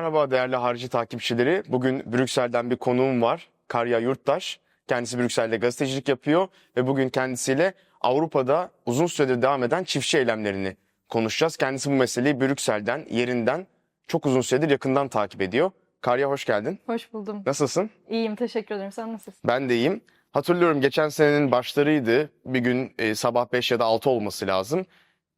Merhaba değerli harici takipçileri. Bugün Brüksel'den bir konuğum var. Karya Yurttaş. Kendisi Brüksel'de gazetecilik yapıyor ve bugün kendisiyle Avrupa'da uzun süredir devam eden çiftçi eylemlerini konuşacağız. Kendisi bu meseleyi Brüksel'den, yerinden çok uzun süredir yakından takip ediyor. Karya hoş geldin. Hoş buldum. Nasılsın? İyiyim, teşekkür ederim. Sen nasılsın? Ben de iyiyim. Hatırlıyorum geçen senenin başlarıydı. Bir gün e, sabah 5 ya da 6 olması lazım.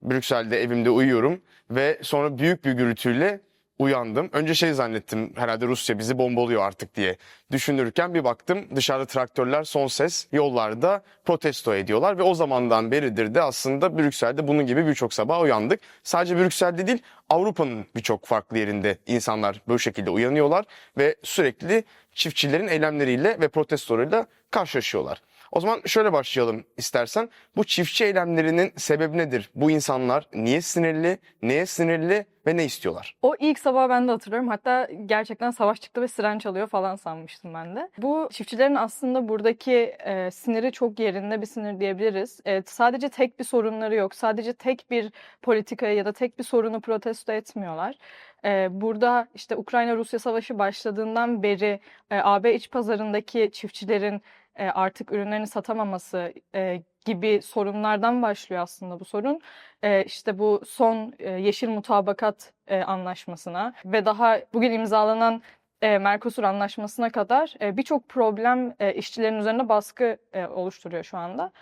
Brüksel'de evimde uyuyorum ve sonra büyük bir gürültüyle uyandım. Önce şey zannettim herhalde Rusya bizi bombalıyor artık diye düşünürken bir baktım dışarıda traktörler son ses yollarda protesto ediyorlar ve o zamandan beridir de aslında Brüksel'de bunun gibi birçok sabah uyandık. Sadece Brüksel'de değil Avrupa'nın birçok farklı yerinde insanlar bu şekilde uyanıyorlar ve sürekli çiftçilerin eylemleriyle ve protestolarıyla karşılaşıyorlar. O zaman şöyle başlayalım istersen. Bu çiftçi eylemlerinin sebebi nedir? Bu insanlar niye sinirli, neye sinirli ve ne istiyorlar? O ilk sabah ben de hatırlıyorum. Hatta gerçekten savaş çıktı ve siren çalıyor falan sanmıştım ben de. Bu çiftçilerin aslında buradaki e, siniri çok yerinde bir sinir diyebiliriz. E, sadece tek bir sorunları yok. Sadece tek bir politikayı ya da tek bir sorunu protesto etmiyorlar. E, burada işte Ukrayna-Rusya savaşı başladığından beri e, AB iç pazarındaki çiftçilerin e, artık ürünlerini satamaması e, gibi sorunlardan başlıyor aslında bu sorun. E, işte bu son e, yeşil mutabakat e, anlaşmasına ve daha bugün imzalanan e, Mercosur anlaşmasına kadar e, birçok problem e, işçilerin üzerine baskı e, oluşturuyor şu anda.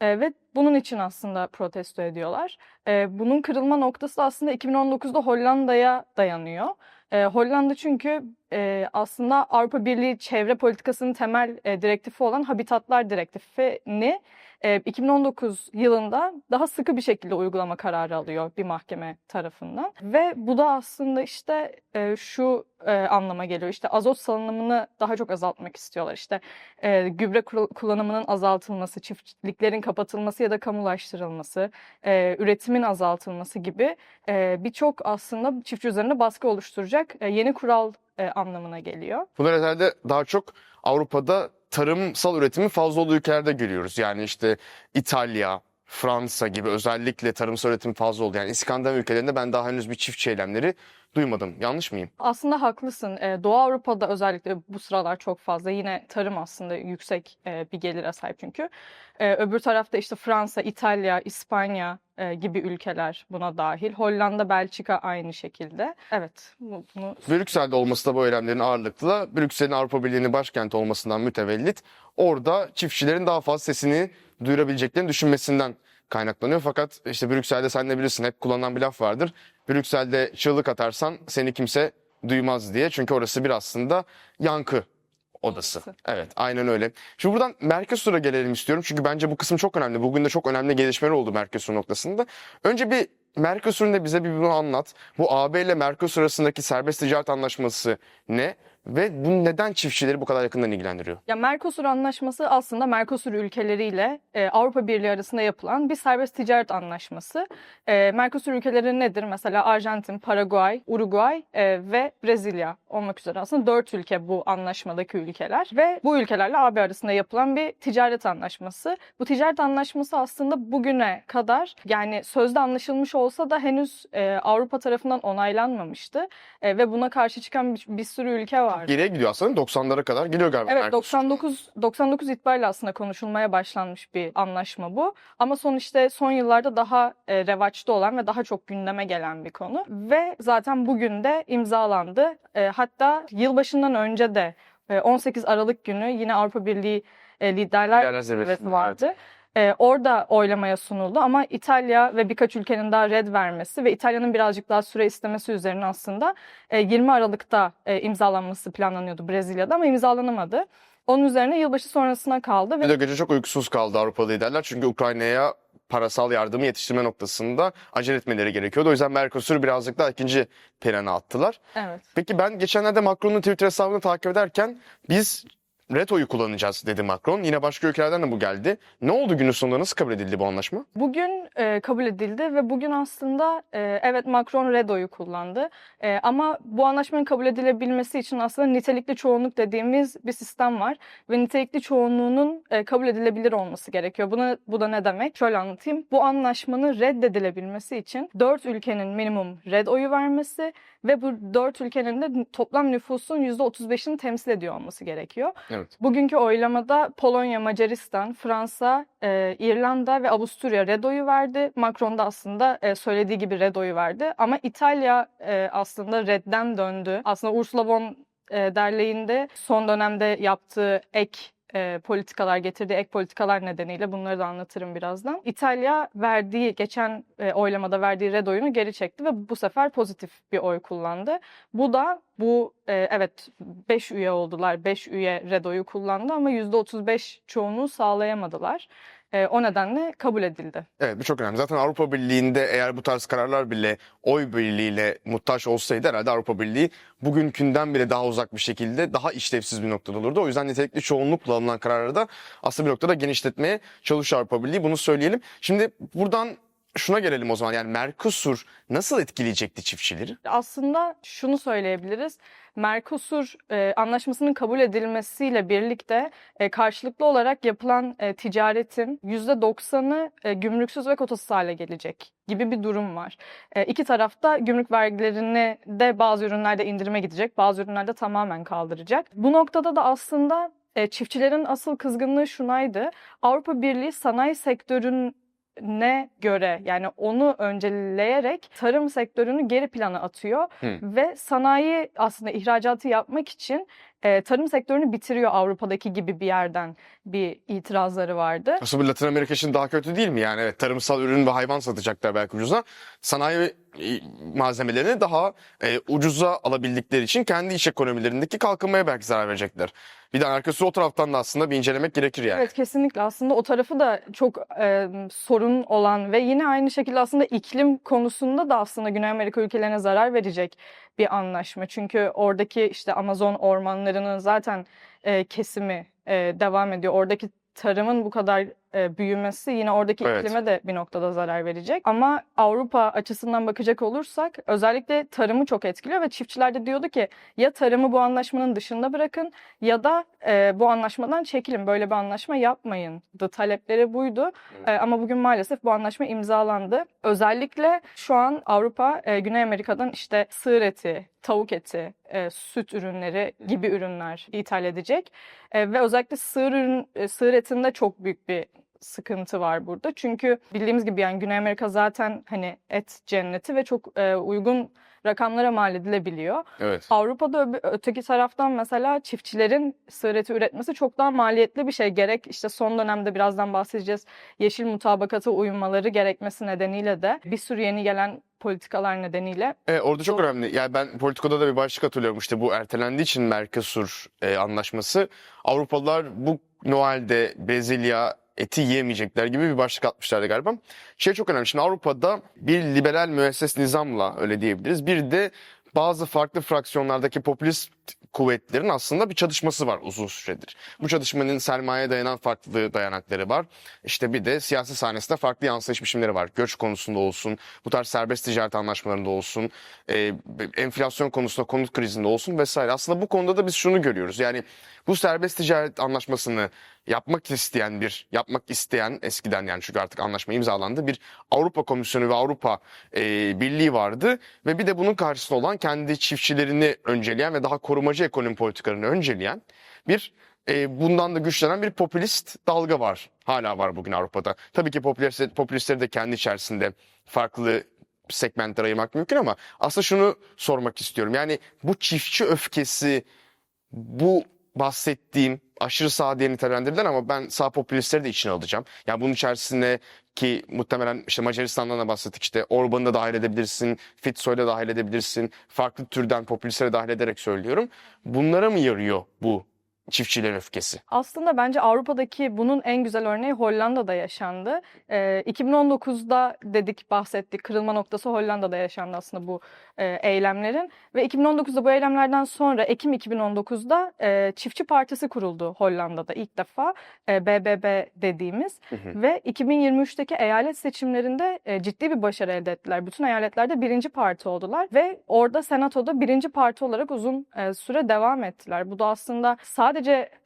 E, ve bunun için aslında protesto ediyorlar. E, bunun kırılma noktası da aslında 2019'da Hollanda'ya dayanıyor. E, Hollanda çünkü e, aslında Avrupa Birliği çevre politikasının temel e, direktifi olan Habitatlar Direktifini e, 2019 yılında daha sıkı bir şekilde uygulama kararı alıyor bir mahkeme tarafından. Ve bu da aslında işte şu anlama geliyor. İşte azot salınımını daha çok azaltmak istiyorlar. İşte gübre kul- kullanımının azaltılması, çiftliklerin kapatılması ya da kamulaştırılması, üretimin azaltılması gibi birçok aslında çiftçi üzerine baskı oluşturacak yeni kural anlamına geliyor. Bunlar herhalde daha çok Avrupa'da tarımsal üretimi fazla olduğu ülkelerde görüyoruz. Yani işte İtalya, Fransa gibi özellikle tarımsal üretim fazla oldu. Yani İskandinav ülkelerinde ben daha henüz bir çiftçi eylemleri duymadım. Yanlış mıyım? Aslında haklısın. Ee, Doğu Avrupa'da özellikle bu sıralar çok fazla. Yine tarım aslında yüksek e, bir gelire sahip çünkü. Ee, öbür tarafta işte Fransa, İtalya, İspanya e, gibi ülkeler buna dahil. Hollanda, Belçika aynı şekilde. Evet, bu- bunu Brüksel'de olması da bu eylemlerin ağırlıklı da Brüksel'in Avrupa Birliği'nin başkenti olmasından mütevellit orada çiftçilerin daha fazla sesini duyurabileceklerini düşünmesinden kaynaklanıyor. Fakat işte Brüksel'de sen de bilirsin hep kullanılan bir laf vardır. Brüksel'de çığlık atarsan seni kimse duymaz diye. Çünkü orası bir aslında yankı odası. Odası. Evet aynen öyle. Şimdi buradan Mercosur'a gelelim istiyorum. Çünkü bence bu kısım çok önemli. Bugün de çok önemli gelişmeler oldu Mercosur noktasında. Önce bir Mercosur'un da bize bir bunu anlat. Bu AB ile Mercosur arasındaki serbest ticaret anlaşması ne? Ve bu neden çiftçileri bu kadar yakından ilgilendiriyor? Ya Mercosur Anlaşması aslında Mercosur ülkeleriyle e, Avrupa Birliği arasında yapılan bir serbest ticaret anlaşması. E, Mercosur ülkeleri nedir? Mesela Arjantin, Paraguay, Uruguay e, ve Brezilya olmak üzere aslında dört ülke bu anlaşmadaki ülkeler. Ve bu ülkelerle AB arasında yapılan bir ticaret anlaşması. Bu ticaret anlaşması aslında bugüne kadar yani sözde anlaşılmış olsa da henüz e, Avrupa tarafından onaylanmamıştı. E, ve buna karşı çıkan bir, bir sürü ülke vardı. Geriye gidiyor aslında 90'lara kadar gidiyor galiba Evet Mercosur. 99 99 itibariyle aslında konuşulmaya başlanmış bir anlaşma bu. Ama son işte son yıllarda daha e, revaçta olan ve daha çok gündeme gelen bir konu. Ve zaten bugün de imzalandı. E, hatta yılbaşından önce de e, 18 Aralık günü yine Avrupa Birliği e, liderler Liderler Zirvesi, zirvesi vardı. E, orada oylamaya sunuldu ama İtalya ve birkaç ülkenin daha red vermesi ve İtalya'nın birazcık daha süre istemesi üzerine aslında e, 20 Aralık'ta e, imzalanması planlanıyordu Brezilya'da ama imzalanamadı. Onun üzerine yılbaşı sonrasına kaldı ve de gece çok uykusuz kaldı Avrupa liderler. Çünkü Ukrayna'ya parasal yardımı yetiştirme noktasında acele etmeleri gerekiyordu. O yüzden Mercosur'u birazcık daha ikinci plana attılar. evet Peki ben geçenlerde Macron'un Twitter hesabını takip ederken biz red oyu kullanacağız dedi Macron. Yine başka ülkelerden de bu geldi. Ne oldu günün sonunda nasıl kabul edildi bu anlaşma? Bugün e, kabul edildi ve bugün aslında e, evet Macron red oyu kullandı. E, ama bu anlaşmanın kabul edilebilmesi için aslında nitelikli çoğunluk dediğimiz bir sistem var ve nitelikli çoğunluğunun e, kabul edilebilir olması gerekiyor. Bunu bu da ne demek? Şöyle anlatayım. Bu anlaşmanın reddedilebilmesi için dört ülkenin minimum red oyu vermesi ve bu dört ülkenin de toplam nüfusun %35'ini temsil ediyor olması gerekiyor. Evet. Bugünkü oylamada Polonya, Macaristan, Fransa, e, İrlanda ve Avusturya red oyu verdi. Macron da aslında e, söylediği gibi red oyu verdi. Ama İtalya e, aslında redden döndü. Aslında Ursula von e, der Leyen de son dönemde yaptığı ek e, politikalar getirdiği ek politikalar nedeniyle bunları da anlatırım birazdan. İtalya verdiği geçen e, oylamada verdiği red oyunu geri çekti ve bu sefer pozitif bir oy kullandı. Bu da bu e, evet 5 üye oldular. 5 üye red oyu kullandı ama %35 çoğunluğu sağlayamadılar. E, o nedenle kabul edildi. Evet bu çok önemli. Zaten Avrupa Birliği'nde eğer bu tarz kararlar bile oy birliğiyle muhtaç olsaydı herhalde Avrupa Birliği bugünkünden bile daha uzak bir şekilde daha işlevsiz bir noktada olurdu. O yüzden nitelikli çoğunlukla alınan kararları da aslında bir noktada genişletmeye çalışıyor Avrupa Birliği. Bunu söyleyelim. Şimdi buradan şuna gelelim o zaman. Yani Mercosur nasıl etkileyecekti çiftçileri? Aslında şunu söyleyebiliriz. Mercosur e, anlaşmasının kabul edilmesiyle birlikte e, karşılıklı olarak yapılan e, ticaretin %90'ı e, gümrüksüz ve kotasız hale gelecek gibi bir durum var. E, iki tarafta gümrük vergilerini de bazı ürünlerde indirime gidecek, bazı ürünlerde tamamen kaldıracak. Bu noktada da aslında e, çiftçilerin asıl kızgınlığı şunaydı. Avrupa Birliği sanayi sektörün ne göre yani onu önceleyerek tarım sektörünü geri plana atıyor Hı. ve sanayi aslında ihracatı yapmak için e, tarım sektörünü bitiriyor Avrupa'daki gibi bir yerden bir itirazları vardı. Aslında bu Latin Amerika için daha kötü değil mi? Yani evet tarımsal ürün ve hayvan satacaklar belki ucuza. Sanayi e, malzemelerini daha e, ucuza alabildikleri için kendi iş ekonomilerindeki kalkınmaya belki zarar verecekler. Bir de arkası o taraftan da aslında bir incelemek gerekir yani. Evet kesinlikle aslında o tarafı da çok e, sorun olan ve yine aynı şekilde aslında iklim konusunda da aslında Güney Amerika ülkelerine zarar verecek bir anlaşma. Çünkü oradaki işte Amazon ormanlarının zaten e, kesimi e, devam ediyor. Oradaki tarımın bu kadar e, büyümesi yine oradaki Evet. iklime de bir noktada zarar verecek. Ama Avrupa açısından bakacak olursak özellikle tarımı çok etkiliyor ve çiftçiler de diyordu ki ya tarımı bu anlaşmanın dışında bırakın ya da e, bu anlaşmadan çekilin. Böyle bir anlaşma yapmayın. Da talepleri buydu. E, ama bugün maalesef bu anlaşma imzalandı. Özellikle şu an Avrupa e, Güney Amerika'dan işte sığır eti, tavuk eti, e, süt ürünleri gibi ürünler ithal edecek. E, ve özellikle sığır ürün e, sığır etinde çok büyük bir sıkıntı var burada. Çünkü bildiğimiz gibi yani Güney Amerika zaten hani et cenneti ve çok e, uygun rakamlara mal edilebiliyor. Evet. Avrupa'da öteki taraftan mesela çiftçilerin sığır eti üretmesi çok daha maliyetli bir şey. Gerek işte son dönemde birazdan bahsedeceğiz yeşil mutabakata uymaları gerekmesi nedeniyle de bir sürü yeni gelen politikalar nedeniyle Evet, orada çok Doğru. önemli. Yani ben politikada da bir başlık hatırlıyorum işte bu ertelendiği için Mercosur e, anlaşması. Avrupalılar bu Noel'de Brezilya eti yiyemeyecekler gibi bir başlık atmışlardı galiba. Şey çok önemli. Şimdi Avrupa'da bir liberal müesses nizamla öyle diyebiliriz. Bir de bazı farklı fraksiyonlardaki popülist kuvvetlerin aslında bir çatışması var uzun süredir. Bu çatışmanın sermayeye dayanan farklı dayanakları var. İşte bir de siyasi sahnesinde farklı yansıyış biçimleri var. Göç konusunda olsun, bu tarz serbest ticaret anlaşmalarında olsun, e, enflasyon konusunda, konut krizinde olsun vesaire. Aslında bu konuda da biz şunu görüyoruz. Yani bu serbest ticaret anlaşmasını yapmak isteyen bir, yapmak isteyen eskiden yani çünkü artık anlaşma imzalandı bir Avrupa Komisyonu ve Avrupa e, Birliği vardı ve bir de bunun karşısında olan kendi çiftçilerini önceleyen ve daha korumacı ekonomi politikalarını önceleyen bir e, bundan da güçlenen bir popülist dalga var. Hala var bugün Avrupa'da. Tabii ki popülist, popülistleri de kendi içerisinde farklı segmentlere ayırmak mümkün ama aslında şunu sormak istiyorum. Yani bu çiftçi öfkesi bu bahsettiğim aşırı sağ diye nitelendirilen ama ben sağ popülistleri de içine alacağım. Yani bunun içerisinde ki muhtemelen işte Macaristan'dan da bahsettik işte Orban'ı da dahil edebilirsin, Fico'yu da dahil edebilirsin. Farklı türden popülistleri dahil ederek söylüyorum. Bunlara mı yarıyor bu çiftçilerin öfkesi? Aslında bence Avrupa'daki bunun en güzel örneği Hollanda'da yaşandı. Ee, 2019'da dedik, bahsettik. Kırılma noktası Hollanda'da yaşandı aslında bu e, eylemlerin. Ve 2019'da bu eylemlerden sonra Ekim 2019'da e, Çiftçi Partisi kuruldu Hollanda'da ilk defa. E, BBB dediğimiz. Hı hı. Ve 2023'teki eyalet seçimlerinde e, ciddi bir başarı elde ettiler. Bütün eyaletlerde birinci parti oldular ve orada senatoda birinci parti olarak uzun e, süre devam ettiler. Bu da aslında sadece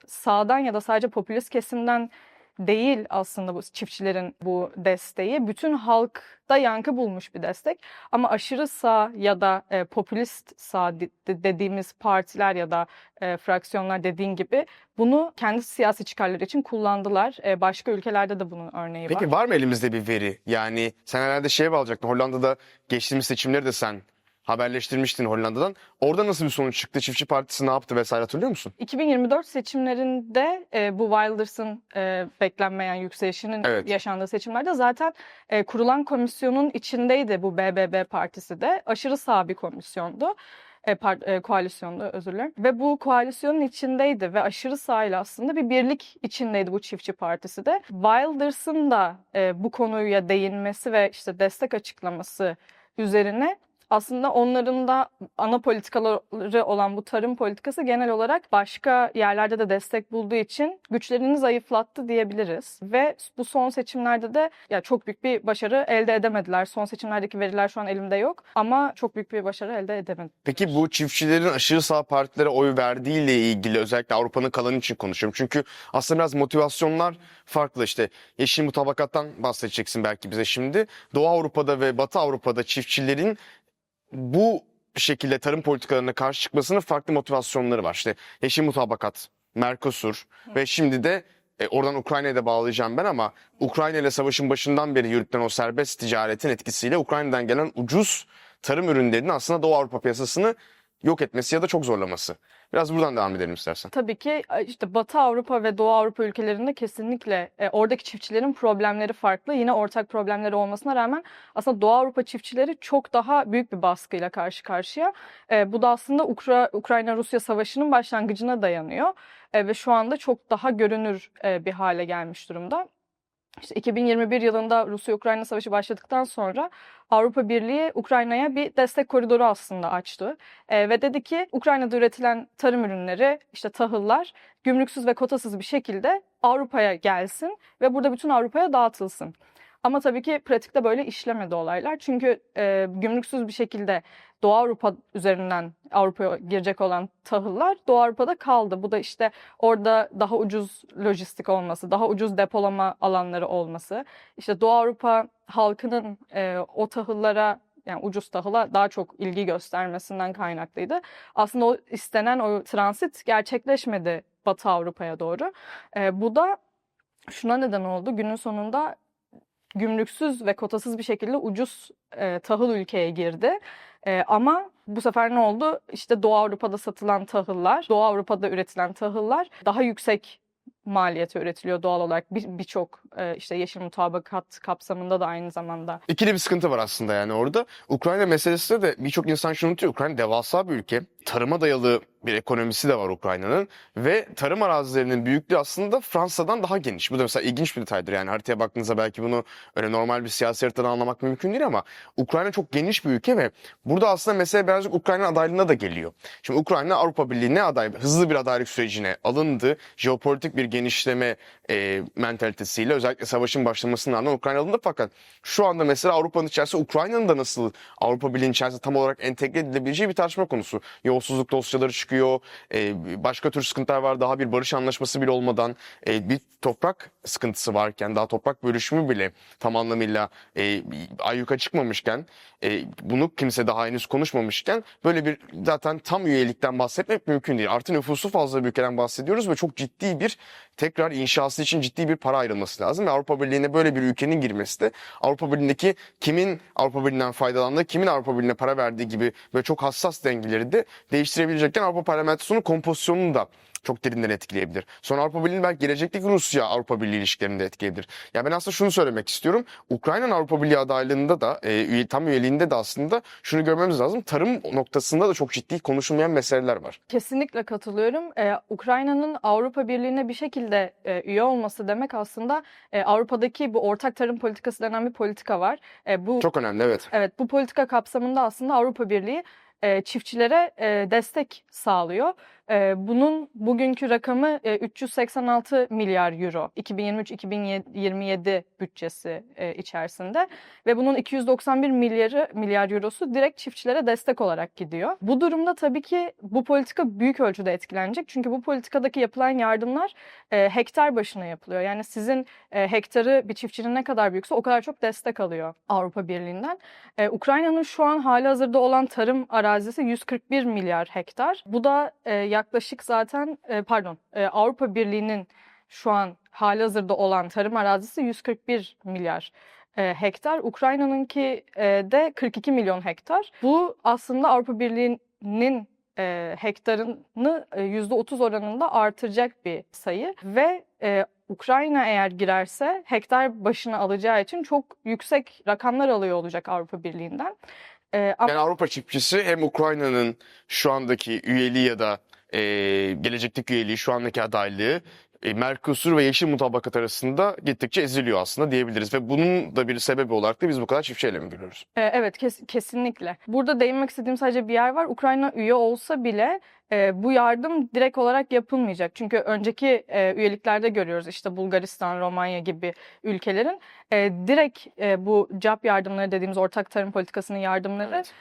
sağdan ya da sadece popülist kesimden değil aslında bu çiftçilerin bu desteği. Bütün halkta yankı bulmuş bir destek. Ama aşırı sağ ya da e, popülist sağ de- de- dediğimiz partiler ya da e, fraksiyonlar dediğin gibi bunu kendi siyasi çıkarları için kullandılar. E, başka ülkelerde de bunun örneği var. Peki var mı elimizde bir veri? Yani sen herhalde şeye bağlayacaktın. Hollanda'da geçtiğimiz seçimleri de sen haberleştirmiştin Hollanda'dan. Orada nasıl bir sonuç çıktı? Çiftçi Partisi ne yaptı vesaire hatırlıyor musun? 2024 seçimlerinde e, bu Wilders'ın e, beklenmeyen yükselişinin Evet. yaşandığı seçimlerde zaten e, kurulan komisyonun içindeydi bu BBB partisi de. Aşırı sağ bir komisyondu. E, par- e, koalisyondu özür dilerim. Ve bu koalisyonun içindeydi ve aşırı sağ ile aslında bir birlik içindeydi bu çiftçi partisi de. Wilders'ın da e, bu konuya değinmesi ve işte destek açıklaması üzerine aslında onların da ana politikaları olan bu tarım politikası genel olarak başka yerlerde de destek bulduğu için güçlerini zayıflattı diyebiliriz. Ve bu son seçimlerde de ya çok büyük bir başarı elde edemediler. Son seçimlerdeki veriler şu an elimde yok ama çok büyük bir başarı elde edemediler. Peki bu çiftçilerin aşırı sağ partilere oy verdiğiyle ilgili özellikle Avrupa'nın kalanı için konuşuyorum. Çünkü aslında biraz motivasyonlar farklı işte. Yeşil mutabakattan bahsedeceksin belki bize şimdi. Doğu Avrupa'da ve Batı Avrupa'da çiftçilerin bu şekilde tarım politikalarına karşı çıkmasının farklı motivasyonları var. İşte yeşil mutabakat, Mercosur ve şimdi de e, oradan Ukrayna'ya da bağlayacağım ben ama Ukrayna ile savaşın başından beri yürütülen o serbest ticaretin etkisiyle Ukrayna'dan gelen ucuz tarım ürünlerinin aslında Doğu Avrupa piyasasını yok etmesi ya da çok zorlaması. Biraz buradan devam edelim istersen. Tabii ki e, işte Batı Avrupa ve Doğu Avrupa ülkelerinde kesinlikle e, oradaki çiftçilerin problemleri farklı. Yine ortak problemleri olmasına rağmen aslında Doğu Avrupa çiftçileri çok daha büyük bir baskıyla karşı karşıya. E, bu da aslında Ukra- Ukrayna-Rusya savaşının başlangıcına dayanıyor. E, ve şu anda çok daha görünür e, bir hale gelmiş durumda. İşte 2021 yılında Rusya-Ukrayna savaşı başladıktan sonra Avrupa Birliği Ukrayna'ya bir destek koridoru aslında açtı. E, ve dedi ki Ukrayna'da üretilen tarım ürünleri, işte tahıllar gümrüksüz ve kotasız bir şekilde Avrupa'ya gelsin ve burada bütün Avrupa'ya dağıtılsın. Ama tabii ki pratikte böyle işlemedi olaylar. Çünkü e, gümrüksüz bir şekilde Doğu Avrupa üzerinden Avrupa'ya girecek olan tahıllar Doğu Avrupa'da kaldı. Bu da işte orada daha ucuz lojistik olması, daha ucuz depolama alanları olması, işte Doğu Avrupa halkının e, o tahıllara yani ucuz tahıla daha çok ilgi göstermesinden kaynaklıydı. Aslında o istenen o transit gerçekleşmedi Batı Avrupa'ya doğru. E, bu da şuna neden oldu. Günün sonunda gümrüksüz ve kotasız bir şekilde ucuz e, tahıl ülkeye girdi. E, ama bu sefer ne oldu? İşte Doğu Avrupa'da satılan tahıllar, Doğu Avrupa'da üretilen tahıllar daha yüksek maliyete üretiliyor doğal olarak. Bir- Birçok e, işte yeşil mutabakat kapsamında da aynı zamanda. İkili bir sıkıntı var aslında yani orada. Ukrayna meselesinde de birçok insan şunu unutuyor. Ukrayna devasa bir ülke. Tarıma dayalı bir ekonomisi de var Ukrayna'nın. Ve tarım arazilerinin büyüklüğü aslında Fransa'dan daha geniş. Bu da mesela ilginç bir detaydır. Yani haritaya baktığınızda belki bunu öyle normal bir siyasi haritadan anlamak mümkün değil ama Ukrayna çok geniş bir ülke ve burada aslında mesele birazcık Ukrayna adaylığına da geliyor. Şimdi Ukrayna Avrupa Birliği'ne aday, hızlı bir adaylık sürecine alındı. Jeopolitik bir genişleme e, mentalitesiyle özellikle savaşın başlamasının ardından Ukrayna alındı fakat şu anda mesela Avrupa'nın içerisinde Ukrayna'nın da nasıl Avrupa Birliği'nin içerisinde tam olarak entegre edilebileceği bir tartışma konusu. Yolsuzluk dosyaları çıkıyor, e, başka tür sıkıntılar var. Daha bir barış anlaşması bile olmadan e, bir toprak sıkıntısı varken, daha toprak bölüşümü bile tam anlamıyla e, ayyuka çıkmamışken, e, bunu kimse daha henüz konuşmamışken böyle bir zaten tam üyelikten bahsetmek mümkün değil. Artı nüfusu fazla bir ülkeden bahsediyoruz ve çok ciddi bir tekrar inşası için ciddi bir para ayrılması lazım. Ve Avrupa Birliği'ne böyle bir ülkenin girmesi de Avrupa Birliği'ndeki kimin Avrupa Birliği'nden faydalandığı, kimin Avrupa Birliği'ne para verdiği gibi böyle çok hassas dengeleri de değiştirebilecekken Avrupa Parlamentosu'nun kompozisyonunu da çok derinden etkileyebilir. Sonra Avrupa Birliği'nin belki gelecekteki Rusya Avrupa Birliği ilişkilerini de etkileyebilir. Ya ben aslında şunu söylemek istiyorum. Ukrayna'nın Avrupa Birliği adaylığında da e, üye, tam üyeliğinde de aslında şunu görmemiz lazım. Tarım noktasında da çok ciddi konuşulmayan meseleler var. Kesinlikle katılıyorum. Ee, Ukrayna'nın Avrupa Birliği'ne bir şekilde e, üye olması demek aslında e, Avrupa'daki bu ortak tarım politikası denen bir politika var. E, bu Çok önemli evet. Evet, bu politika kapsamında aslında Avrupa Birliği çiftçilere destek sağlıyor. E, bunun bugünkü rakamı e, 386 milyar euro 2023-2027 bütçesi e, içerisinde ve bunun 291 milyarı milyar eurosu direkt çiftçilere destek olarak gidiyor. Bu durumda tabii ki bu politika büyük ölçüde etkilenecek. Çünkü bu politikadaki yapılan yardımlar e, hektar başına yapılıyor. Yani sizin e, hektarı bir çiftçinin ne kadar büyükse o kadar çok destek alıyor Avrupa Birliği'nden. Ee, Ukrayna'nın şu an hali hazırda olan tarım arazisi 141 milyar hektar. Bu da e, yaklaşık zaten e, pardon e, Avrupa Birliği'nin şu an hali hazırda olan tarım arazisi 141 milyar e, hektar. Ukrayna'nınki e, de 42 milyon hektar. Bu aslında Avrupa Birliği'nin e, hektarını e, %30 oranında artıracak bir sayı ve e, Ukrayna eğer girerse hektar başına alacağı için çok yüksek rakamlar alıyor olacak Avrupa Birliği'nden. E, ama Yani Avrupa çiftçisi hem Ukrayna'nın şu andaki üyeliği ya da e, gelecekteki üyeliği, şu andaki adaylığı e, Mercosur ve Yeşil Mutabakat arasında gittikçe eziliyor aslında diyebiliriz. Ve bunun da bir sebebi olarak da biz bu kadar çiftçi eylemi görüyoruz. e, evet kes- kesinlikle. Burada değinmek istediğim sadece bir yer var. Ukrayna üye olsa bile e, bu yardım direkt olarak yapılmayacak. Çünkü önceki e, üyeliklerde görüyoruz işte Bulgaristan, Romanya gibi ülkelerin e, direkt e, bu CAP yardımları dediğimiz ortak tarım politikasının yardımları Evet.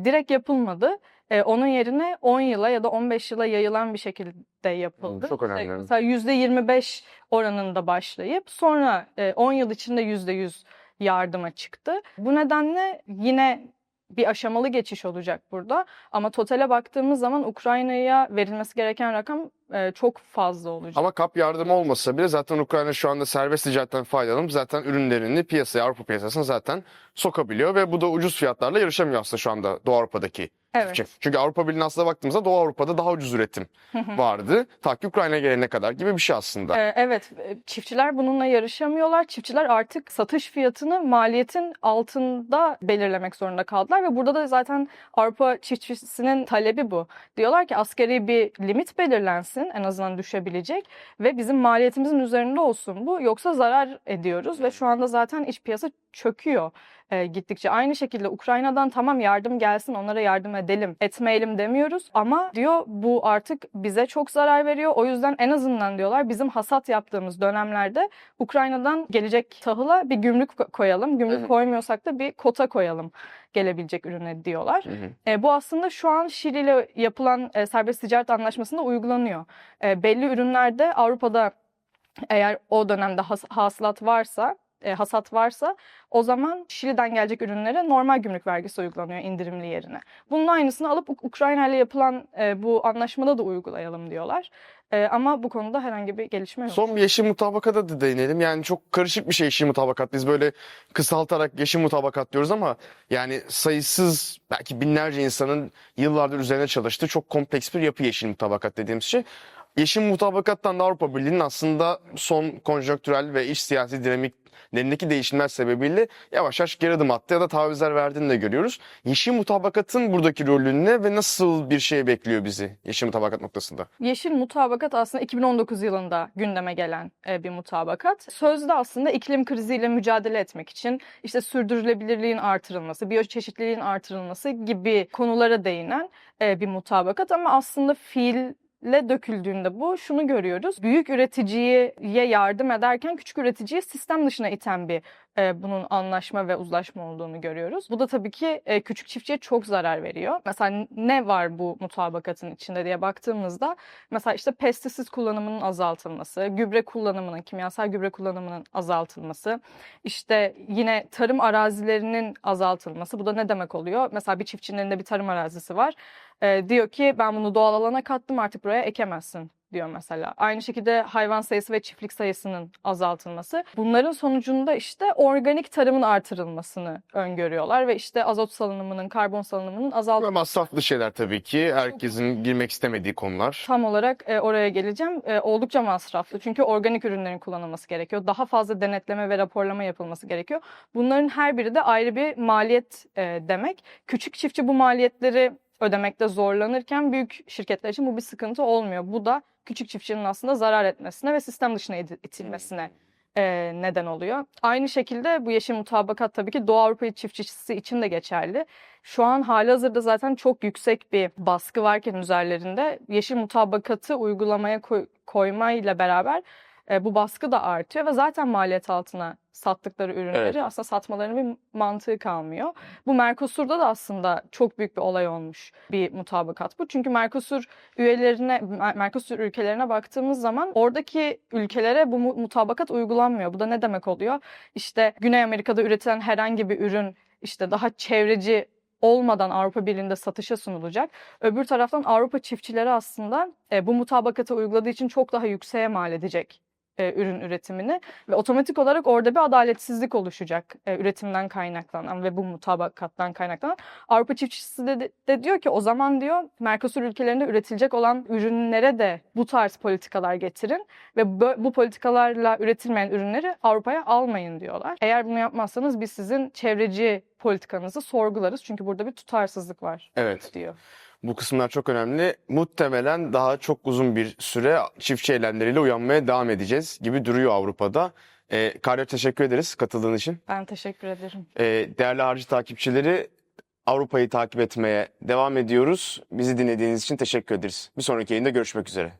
e, direkt yapılmadı. E, onun yerine 10 yıla ya da 15 yıla yayılan bir şekilde yapıldı. çok önemli. İşte mesela %25 oranında başlayıp sonra e, 10 yıl içinde %100 yardıma çıktı. Bu nedenle yine bir aşamalı geçiş olacak burada. Ama totale baktığımız zaman Ukrayna'ya verilmesi gereken rakam e, çok fazla olacak. Ama kap yardımı olmasa bile zaten Ukrayna şu anda serbest ticaretten faydalanıp zaten ürünlerini piyasaya, Avrupa piyasasına zaten sokabiliyor ve bu da ucuz fiyatlarla yarışamıyor aslında şu anda Doğu Avrupa'daki evet. Çünkü Avrupa Birliği'ne aslında baktığımızda Doğu Avrupa'da daha ucuz üretim vardı. Ta ki Ukrayna'ya gelene kadar gibi bir şey aslında. Ee, Evet, e, çiftçiler bununla yarışamıyorlar. Çiftçiler artık satış fiyatını maliyetin altında belirlemek zorunda kaldılar ve burada da zaten Avrupa çiftçisinin talebi bu. Diyorlar ki asgari bir limit belirlensin, en azından düşebilecek ve bizim maliyetimizin üzerinde olsun bu. Yoksa zarar ediyoruz ve şu anda zaten iç piyasa çöküyor e, gittikçe. Aynı şekilde Ukrayna'dan tamam yardım gelsin, onlara yardım edelim, etmeyelim demiyoruz ama diyor bu artık bize çok zarar veriyor. O yüzden en azından diyorlar bizim hasat yaptığımız dönemlerde Ukrayna'dan gelecek tahıla bir gümrük ko- koyalım. Hı hı. Gümrük koymuyorsak da bir kota koyalım gelebilecek ürüne diyorlar. Hı hı. E, bu aslında şu an Şili ile yapılan e, serbest ticaret anlaşmasında uygulanıyor. E, belli ürünlerde Avrupa'da eğer o dönemde has- hasılat varsa, e, hasat varsa o zaman Şili'den gelecek ürünlere normal gümrük vergisi uygulanıyor indirimli yerine. Bunun aynısını alıp Uk- Ukrayna ile yapılan e, bu anlaşmada da uygulayalım diyorlar. E, ama bu konuda herhangi bir gelişme yok. Son bir yeşil mutabakata da değinelim. Yani çok karışık bir şey yeşil mutabakat. Biz böyle kısaltarak yeşil mutabakat diyoruz ama yani sayısız belki binlerce insanın yıllardır üzerine çalıştığı çok kompleks bir yapı yeşil mutabakat dediğimiz şey. Yeşil mutabakattan da Avrupa Birliği'nin aslında son konjonktürel ve iç siyasi dinamiklerindeki değişimler sebebiyle yavaş yavaş geri adım attı ya da tavizler verdiğini de görüyoruz. Yeşil mutabakatın buradaki rolü ne ve nasıl bir şey bekliyor bizi yeşil mutabakat noktasında? Yeşil mutabakat aslında 2019 yılında gündeme gelen e, bir mutabakat. Sözde aslında iklim kriziyle mücadele etmek için işte sürdürülebilirliğin artırılması, biyoçeşitliliğin artırılması gibi konulara değinen e, bir mutabakat ama aslında fiil le döküldüğünde bu şunu görüyoruz. Büyük üreticiye yardım ederken küçük üreticiyi sistem dışına iten bir e, bunun anlaşma ve uzlaşma olduğunu görüyoruz. Bu da tabii ki e, küçük çiftçiye çok zarar veriyor. Mesela ne var bu mutabakatın içinde diye baktığımızda mesela işte pestisit kullanımının azaltılması, gübre kullanımının, kimyasal gübre kullanımının azaltılması, işte yine tarım arazilerinin azaltılması. Bu da ne demek oluyor? Mesela bir çiftçinin elinde bir tarım arazisi var. E, diyor ki ben bunu doğal alana kattım artık buraya ekemezsin diyor mesela. Aynı şekilde hayvan sayısı ve çiftlik sayısının azaltılması. Bunların sonucunda işte organik tarımın artırılmasını öngörüyorlar ve işte azot salınımının, karbon salınımının Ve azaltılması. masraflı şeyler tabii ki. Herkesin girmek istemediği konular. Tam olarak e, oraya geleceğim. E, oldukça masraflı. Çünkü organik ürünlerin kullanılması gerekiyor. Daha fazla denetleme ve raporlama yapılması gerekiyor. Bunların her biri de ayrı bir maliyet e, demek. Küçük çiftçi bu maliyetleri ödemekte zorlanırken büyük şirketler için bu bir sıkıntı olmuyor. Bu da küçük çiftçinin aslında zarar etmesine ve sistem dışına iti- itilmesine e, neden oluyor. Aynı şekilde bu yeşil mutabakat tabii ki Doğu Avrupa çiftçisi için de geçerli. Şu an halihazırda zaten çok yüksek bir baskı varken üzerlerinde yeşil mutabakatı uygulamaya koy, koymayla beraber e, bu baskı da artıyor ve zaten maliyet altına sattıkları ürünleri Evet. aslında satmalarının bir mantığı kalmıyor. Bu Mercosur'da da aslında çok büyük bir olay olmuş bir mutabakat bu. Çünkü Mercosur üyelerine, Mer- Mercosur ülkelerine baktığımız zaman oradaki ülkelere bu mu- mutabakat uygulanmıyor. Bu da ne demek oluyor? İşte Güney Amerika'da üretilen herhangi bir ürün işte daha çevreci olmadan Avrupa Birliği'nde satışa sunulacak. Öbür taraftan Avrupa çiftçileri aslında e, bu mutabakatı uyguladığı için çok daha yükseğe mal edecek e, ürün üretimini ve otomatik olarak orada bir adaletsizlik oluşacak e, üretimden kaynaklanan ve bu mutabakattan kaynaklanan. Avrupa çiftçisi de, de, diyor ki o zaman diyor Mercosur ülkelerinde üretilecek olan ürünlere de bu tarz politikalar getirin ve bö- bu politikalarla üretilmeyen ürünleri Avrupa'ya almayın diyorlar. Eğer bunu yapmazsanız biz sizin çevreci politikanızı sorgularız çünkü burada bir tutarsızlık var Evet. diyor. Bu kısımlar çok önemli. Muhtemelen daha çok uzun bir süre çiftçi eylemleriyle uyanmaya devam edeceğiz gibi duruyor Avrupa'da. Ee, Karya teşekkür ederiz katıldığın için. Ben teşekkür ederim. Ee, değerli harcı takipçileri Avrupa'yı takip etmeye devam ediyoruz. Bizi dinlediğiniz için teşekkür ederiz. Bir sonraki yayında görüşmek üzere.